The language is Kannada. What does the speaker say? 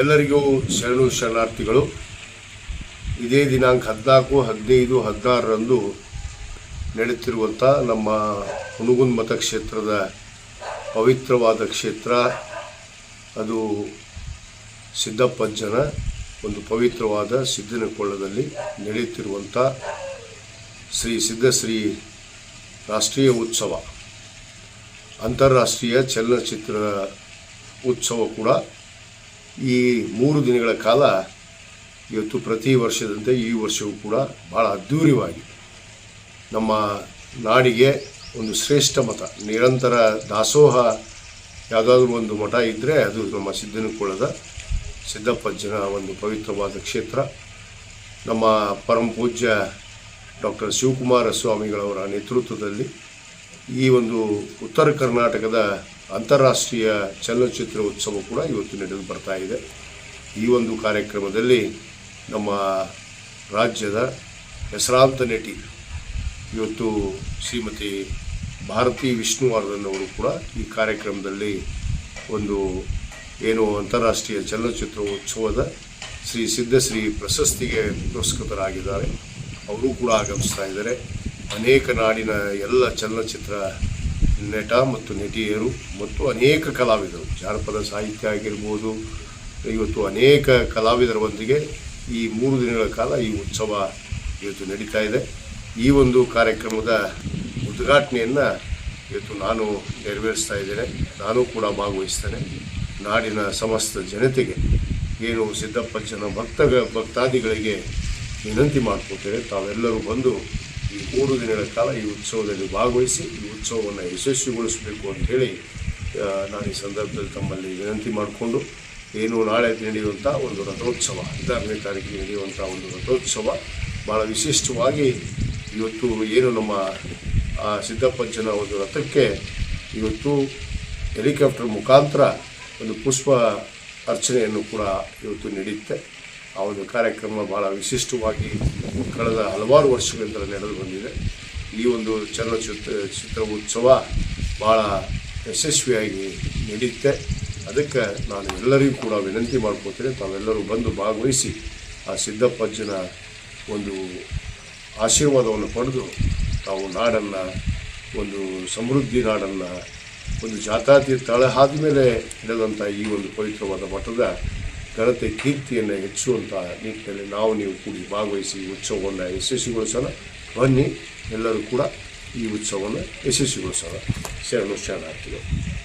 ಎಲ್ಲರಿಗೂ ಶರಣು ಶರಣಾರ್ಥಿಗಳು, ಇದೇ ದಿನಾಂಕ ಹದಿನಾಲ್ಕು, ಹದಿನೈದು, ಹದಿನಾರರಂದು ನಡೆಯುತ್ತಿರುವಂಥ ನಮ್ಮ ಹುಣಗುನ್ ಮತಕ್ಷೇತ್ರದ ಪವಿತ್ರವಾದ ಕ್ಷೇತ್ರ, ಅದು ಸಿದ್ದಪ್ಪಜ್ಜನ ಒಂದು ಪವಿತ್ರವಾದ ಸಿದ್ದನಕೊಳ್ಳದಲ್ಲಿ ನಡೆಯುತ್ತಿರುವಂಥ ಶ್ರೀ ಸಿದ್ಧಶ್ರೀ ರಾಷ್ಟ್ರೀಯ ಉತ್ಸವ. ಅಂತಾರಾಷ್ಟ್ರೀಯ ಚಲನಚಿತ್ರ ಉತ್ಸವ ಕೂಡ ಈ ಮೂರು ದಿನಗಳ ಕಾಲ ಇವತ್ತು ಪ್ರತಿ ವರ್ಷದಂತೆ ಈ ವರ್ಷವೂ ಕೂಡ ಭಾಳ ಅದ್ಧೂರಿವಾಗಿ ನಮ್ಮ ನಾಡಿಗೆ ಒಂದು ಶ್ರೇಷ್ಠ ಮತ, ನಿರಂತರ ದಾಸೋಹ ಯಾವುದಾದ್ರೂ ಒಂದು ಮಠ ಇದ್ದರೆ ಅದು ನಮ್ಮ ಸಿದ್ದನಕೊಳ್ಳದ ಸಿದ್ದಪ್ಪಜ್ಜನ ಒಂದು ಪವಿತ್ರವಾದ ಕ್ಷೇತ್ರ. ನಮ್ಮ ಪರಮ ಪೂಜ್ಯ ಡಾಕ್ಟರ್ ಶಿವಕುಮಾರ ಸ್ವಾಮಿಗಳವರ ನೇತೃತ್ವದಲ್ಲಿ ಈ ಒಂದು ಉತ್ತರ ಕರ್ನಾಟಕದ ಅಂತಾರಾಷ್ಟ್ರೀಯ ಚಲನಚಿತ್ರ ಉತ್ಸವ ಕೂಡ ಇವತ್ತು ನಡೆದು ಬರ್ತಾ ಇದೆ. ಈ ಒಂದು ಕಾರ್ಯಕ್ರಮದಲ್ಲಿ ನಮ್ಮ ರಾಜ್ಯದ ಹೆಸರಾಂತ ನಟಿ ಇವತ್ತು ಶ್ರೀಮತಿ ಭಾರತಿ ವಿಷ್ಣುವರ್ಧನ್ ಅವರು ಕೂಡ ಈ ಕಾರ್ಯಕ್ರಮದಲ್ಲಿ ಒಂದು ಏನು ಅಂತಾರಾಷ್ಟ್ರೀಯ ಚಲನಚಿತ್ರ ಉತ್ಸವದ ಶ್ರೀ ಸಿದ್ಧಶ್ರೀ ಪ್ರಶಸ್ತಿಗೆ ಪುರಸ್ಕೃತರಾಗಿದ್ದಾರೆ. ಅವರು ಕೂಡ ಆಗಮಿಸ್ತಾ ಇದ್ದಾರೆ. ಅನೇಕ ನಾಡಿನ ಎಲ್ಲ ಚಲನಚಿತ್ರ ನಟ ಮತ್ತು ನಟಿಯರು ಮತ್ತು ಅನೇಕ ಕಲಾವಿದರು. ಜಾನಪದ ಸಾಹಿತ್ಯ ಆಗಿರ್ಬೋದು, ಇವತ್ತು ಅನೇಕ ಕಲಾವಿದರೊಂದಿಗೆ ಈ ಮೂರು ದಿನಗಳ ಕಾಲ ಈ ಉತ್ಸವ ಇವತ್ತು ನಡೀತಾ ಇದೆ. ಈ ಒಂದು ಕಾರ್ಯಕ್ರಮದ ಉದ್ಘಾಟನೆಯನ್ನು ಇವತ್ತು ನಾನು ನೆರವೇರಿಸ್ತಾ ಇದ್ದೇನೆ. ನಾನು ಕೂಡ ಭಾಗವಹಿಸ್ತೇನೆ. ನಾಡಿನ ಸಮಸ್ತ ಜನತೆಗೆ, ಏನು ಸಿದ್ದಪ್ಪಜ್ಜನ ಭಕ್ತ ಭಕ್ತಾದಿಗಳಿಗೆ ವಿನಂತಿ ಮಾಡ್ಕೊತೇನೆ. ತಾವೆಲ್ಲರೂ ಬಂದು ಮೂರು ದಿನಗಳ ಕಾಲ ಈ ಉತ್ಸವದಲ್ಲಿ ಭಾಗವಹಿಸಿ, ಈ ಉತ್ಸವವನ್ನು ಯಶಸ್ವಿಗೊಳಿಸಬೇಕು ಅಂತ ಹೇಳಿ ನಾನು ಈ ಸಂದರ್ಭದಲ್ಲಿ ತಮ್ಮಲ್ಲಿ ವಿನಂತಿ ಮಾಡಿಕೊಂಡು, ಏನು ನಾಳೆ ನಡೆಯುವಂಥ ಒಂದು ರಥೋತ್ಸವ, ಹದಿನಾರನೇ ತಾರೀಕಿಗೆ ನಡೆಯುವಂಥ ಒಂದು ರಥೋತ್ಸವ ಭಾಳ ವಿಶಿಷ್ಟವಾಗಿ ಇವತ್ತು ಏನು ನಮ್ಮ ಸಿದ್ದಪ್ಪಜ್ಜನ ಒಂದು ರಥಕ್ಕೆ ಇವತ್ತು ಹೆಲಿಕಾಪ್ಟರ್ ಮುಖಾಂತರ ಒಂದು ಪುಷ್ಪ ಅರ್ಚನೆಯನ್ನು ಕೂಡ ಇವತ್ತು ನಡೆಯುತ್ತೆ ಆ ಒಂದು ಕಾರ್ಯಕ್ರಮ ಬಹಳ ವಿಶಿಷ್ಟವಾಗಿ ಕಳೆದ ಹಲವಾರು ವರ್ಷಗಳಿಂದ ನಡೆದು ಬಂದಿದೆ. ಈ ಒಂದು ಚಲನಚಿತ್ರ, ಚಿತ್ರ ಉತ್ಸವ ಭಾಳ ಯಶಸ್ವಿಯಾಗಿ ನಡೆಯುತ್ತೆ. ಅದಕ್ಕೆ ನಾನು ಎಲ್ಲರಿಗೂ ಕೂಡ ವಿನಂತಿ ಮಾಡ್ಕೋತೇನೆ ತಾವೆಲ್ಲರೂ ಬಂದು ಭಾಗವಹಿಸಿ ಆ ಸಿದ್ದಪ್ಪಜ್ಜನ ಒಂದು ಆಶೀರ್ವಾದವನ್ನು ಪಡೆದು ತಾವು ನಾಡನ್ನು, ಒಂದು ಸಮೃದ್ಧಿ ನಾಡನ್ನು, ಒಂದು ಜಾತಾತಿ ತಳಹಾದ ಮೇಲೆ ನಡೆದಂಥ ಈ ಒಂದು ಪವಿತ್ರವಾದ ಮಠದ ಘನತೆ ಕೀರ್ತಿಯನ್ನು ಹೆಚ್ಚುವಂಥ ನಿಟ್ಟಿನಲ್ಲಿ ನಾವು ನೀವು ಕೂಡಿ ಭಾಗವಹಿಸಿ ಉತ್ಸವವನ್ನು ಯಶಸ್ವಿಗೊಳಿಸೋಣ. ಬನ್ನಿ, ಎಲ್ಲರೂ ಕೂಡ ಈ ಉತ್ಸವವನ್ನು ಯಶಸ್ವಿಗೊಳಿಸೋಣ. ಶರಣು, ಶರಣಾರ್ಥಿಗಳು.